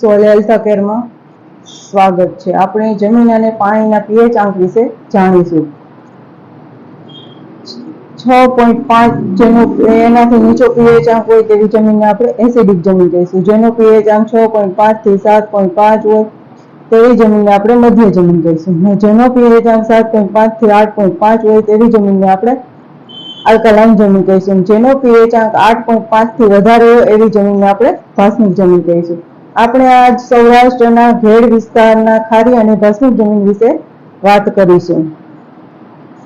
Soil health કેરમાં સ્વાગત છે. આપણે જમીન અને પાણીના પીએચ આંક વિશે જાણીશું. છ પોઈન્ટ પાંચ જેનો એનાથી નીચો પીએચ આંક હોય તેવી જમીનને આપણે એસિડિક જમીન કહીશું. જેનો પીએચ આંક છ પોઈન્ટ પાંચથી સાત પોઈન્ટ પાંચ હોય તેવી જમીનને આપણે મધ્ય જમીન કહીશું. અને જેનો પીએચ આંક સાત પોઈન્ટ પાંચથી આઠ પોઈન્ટ પાંચ હોય તેવી જમીનને આપણે આલ્કલાઇન જમીન કહીશું. જેનો પીએચ આંક આઠ પોઈન્ટ પાંચથી વધારે હોય એવી જમીનને આપણે ભાસ્મિક જમીન કહીશું. આપણે આજ સૌરાષ્ટ્રના ઘેડ વિસ્તારના ખારી અને ભસ્મિક જમીન વિશે વાત કરીશું.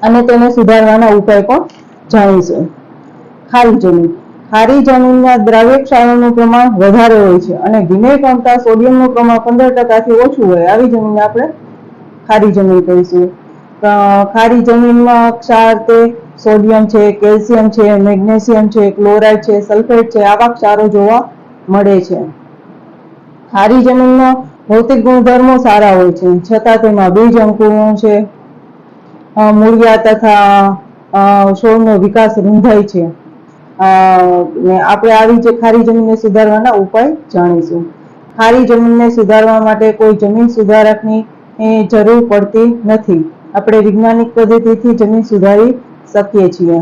અને તેને સુધારવાના ઉપાય પણ જાણીશું. ખારી જમીન. ખારી જમીનના દ્રાવ્ય ક્ષારોનું પ્રમાણ વધારે હોય છે અને વિનય કમતા સોડિયમનું પ્રમાણ પંદર ટકાથી ઓછું હોય આવી જમીનને આપણે ખારી જમીન કહીશું. ખારી જમીનમાં ક્ષાર તે સોડિયમ છે, કેલ્શિયમ છે, મેગ્નેશિયમ છે, ક્લોરાઇડ છે, સલ્ફેટ છે, આવા ક્ષારો જોવા મળે છે. ખારી જમીનનો ભૌતિક ગુણધર્મો સારા હોય છે. છતાં તેમાં બીજ અંકુરણ છે. મૂળિયા તથા છોડનો વિકાસ રૂંધાય છે. આપણે આવી જે ખારી જમીનને સુધારવાના ઉપાય જાણીશું. ખારી જમીનને સુધારવા માટે કોઈ જમીન સુધારકની જરૂર પડતી નથી. આપણે વૈજ્ઞાનિક પદ્ધતિથી જમીન સુધારી શકીએ છીએ.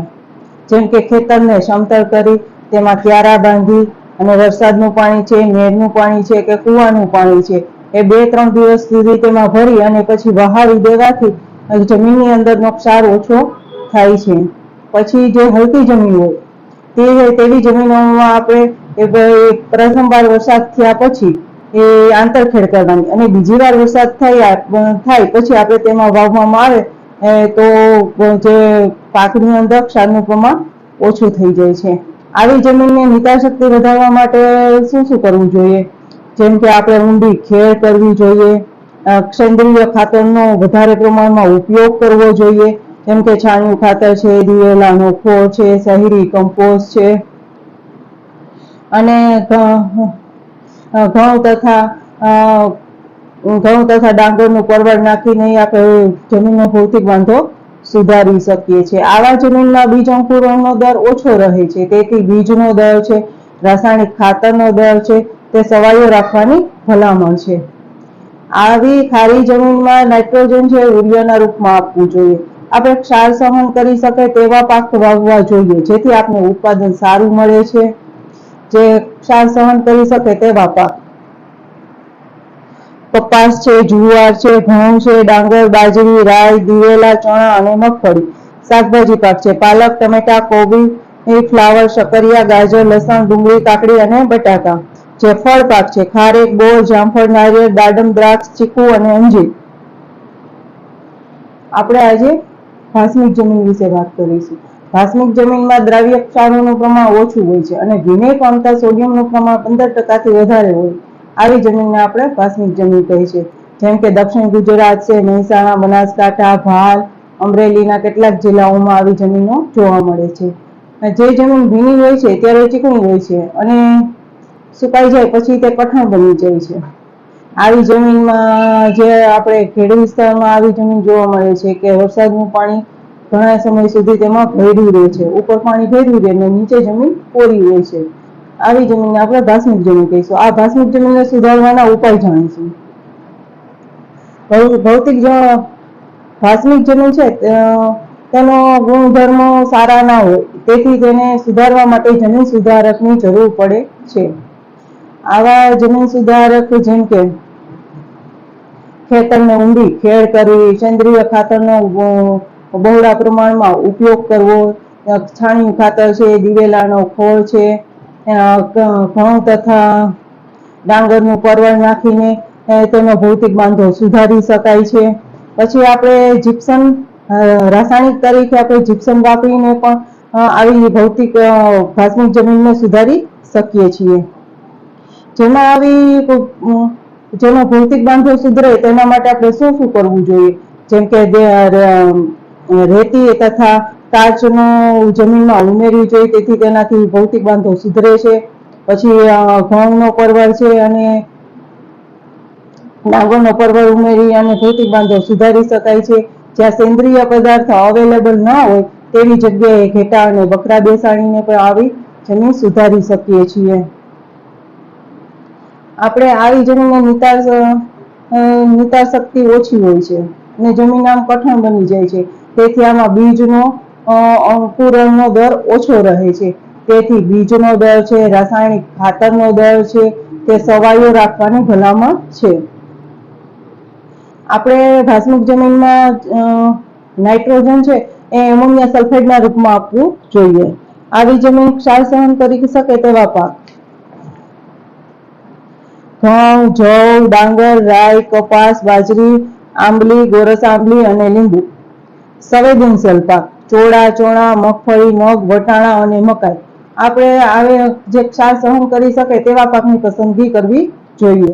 જેમ કે ખેતરને સમતલ કરી તેમાં ક્યારા બાંધી અને વરસાદનું પાણી છે નહેરનું પાણી છે કે કૂવાનું પાણી છે, એ બે ત્રણ દિવસ સુધી તેમાં ભરી અને પછી વહાવી દેવાથી જમીનની અંદરનો ક્ષાર ઓછો થાય છે. પછી જે હલકી જમીન હોય, તે તેવી જમીનોમાં આપણે પ્રથમ વાર વરસાદ થયા પછી એ આંતરખેડ કરવાની અને બીજી વાર વરસાદ થયા થાય પછી આપણે તેમાં વાવવામાં આવે તો જે પાકની અંદર ક્ષારનું પ્રમાણ ઓછું થઈ જાય છે. આવી જમીનને નિકાલ શક્તિ વધારવા માટે શું શું કરવું જોઈએ? જેમ કે આપણે ઊંડી ખેડ કરવી જોઈએ સેન્દ્રિય ખાતરનો વધારે પ્રમાણમાં ઉપયોગ કરવો જોઈએ, જેમ કે છાણિયું ખાતર છે દિવેલા નોખો છે, શહેરી કમ્પોસ્ટ છે. અને ઘઉં તથા ઘઉં તથા ડાંગરનું પરવળ નાખીને આપણે જમીનનો ભૌતિક વાંધો સુધારી શકીએ છીએ. આવા જમીનમાં બીજ અંકુરણનો દર ઓછો રહે છે. તેથી બીજનો દર છે, રાસાયણિક ખાતરનો દર છે, તે સવાયો રાખવાની ભલામણ છે. આવી ખારી જમીનમાં નાઇટ્રોજન છે યુરિયાના રૂપમાં આપવું જોઈએ. આપણે ક્ષાર સહન કરી શકે તેવા પાક વાવવા જોઈએ, જેથી આપને ઉત્પાદન સારું મળે છે. જે ક્ષાર સહન કરી શકે તેવા પાક. કપાસ છે, જુવાર છે, ઘઉં છે, ડાંગર, બાજરી, રાઈ, દિવેલા, ચણા અને મગફળી. શાકભાજી પાક છે. પાલક, ટમેટા, કોબી ફ્લાવર શકરિયા ગાજર, લસણ, ડુંગળી, કાકડી અને બટાકા. જે ફળ પાક છે. ખારેક, બોર, જામફળ, નારિયેળ, દાડમ, દ્રાક્ષ, ચીકુ અને અંજીર. આપણે આજે ભાસ્મિક જમીન વિશે વાત કરીશું. ભાસ્મિક જમીનમાં દ્રાવ્ય ક્ષારોનું પ્રમાણ ઓછું હોય છે અને વિનય પામતા સોડિયમનું પ્રમાણ પંદર ટકાથી વધારે હોય. આવી જમીનને આપણે ભાસ્મિક જમીન કહે છે. જેમ કે દક્ષિણ ગુજરાત છે, મહેસાણા, બનાસકાંઠા, ભાલ, અમરેલીના કેટલાક જિલ્લાઓમાં આવી જમીનો જોવા મળે છે. જે જમીન ભીની હોય છે, ત્યારે ચીકણી હોય છે અને સુકાઈ જાય પછી તે કઠણ બની જાય છે. આવી જમીનમાં જે આપણે ખેડૂત વિસ્તારમાં આવી જમીન જોવા મળે છે કે વરસાદનું પાણી ઘણા સમય સુધી તેમાં ભેડું રહે છે. ઉપર પાણી ભેડું રહે અને નીચે જમીન કોરી હોય છે. આવી જમીનને આપણે ભાસ્મિક જમીન કહીશું. આ ભાસ્મિક જમીનને સુધારવાના ઉપાય જાણીશું. ભૌતિક ભાસ્મિક જમીન છે તેનો ગુણધર્મો સારા ના હોય, તેથી તેને સુધારવા માટે જમીન સુધારકની જરૂર પડે છે. આવા જમીન સુધારક જેમ કે ખેતરને ઊંડી, ખેડ કરવી, સેન્દ્રિય ખાતરનો બહોળા પ્રમાણમાં ઉપયોગ કરવો છાણિયું ખાતર છે, દિવેલાનો ખોળ છે ઘઉં તથા ડાંગરનું પરવળ નાખીને તેનો ભૌતિક બાંધો સુધારી શકાય છે. પછી આપણે જીપ્સમ રાસાયણિક તરીકે આપણે જીપ્સમ વાપરીને પણ આવી ભૌતિક અ, જમીનને સુધારી શકીએ છીએ. જેમાં આવી જેનો ભૌતિક બાંધો સુધરે તેના માટે આપણે શું શું કરવું જોઈએ? જેમ કે રેતી તથા કાચનો જમીનમાં ઉમેરવી જોઈએ તેથી તેનાથી ભૌતિક બાંધો સુધરે છે. પછી ઘઉંનો પરવળ છે અને ડાંગરનો પરવળ ઉમેરી અને ભૌતિક બાંધો સુધારી શકાય છે. જ્યાં સેન્દ્રિય પદાર્થ અવેલેબલ ન હોય, તેવી જગ્યાએ ઘેટા અને બકરા બેસાડીને પણ આવી જમીન સુધારી શકીએ છીએ. આપણે આવી જમીનમાં નિતાર નિતાર શક્તિ ઓછી હોય છે અને જમીન આમ કઠણ બની જાય છે. તેથી આમાં બીજનો અંકુરણનો દર ઓછો રહે છે. તેથી બીજનો દર છે, રાસાયણિક ખાતરનો દર છે, તે સવાયો રાખવાની ભલામણ છે. આપણે ઘાસમુક્ત જમીનમાં નાઇટ્રોજન છે, એ એમોનિયા સલ્ફેટના રૂપમાં આપવું જોઈએ. આવી જમીન ક્ષાર સહન કરી શકે તેવા પાક. ઘઉં, જવ, ડાંગર, રાઈ, કપાસ, બાજરી, આંબલી, ગોરસ આંબલી અને લીંબુ. સંવેદનશીલ પાક. ચોળા ચોળા મગફળી, મગ, વટાણા અને મકાઈ. આપણે આવે જે ક્ષાર સહન કરી શકે તેવા પાકની પસંદગી કરવી જોઈએ.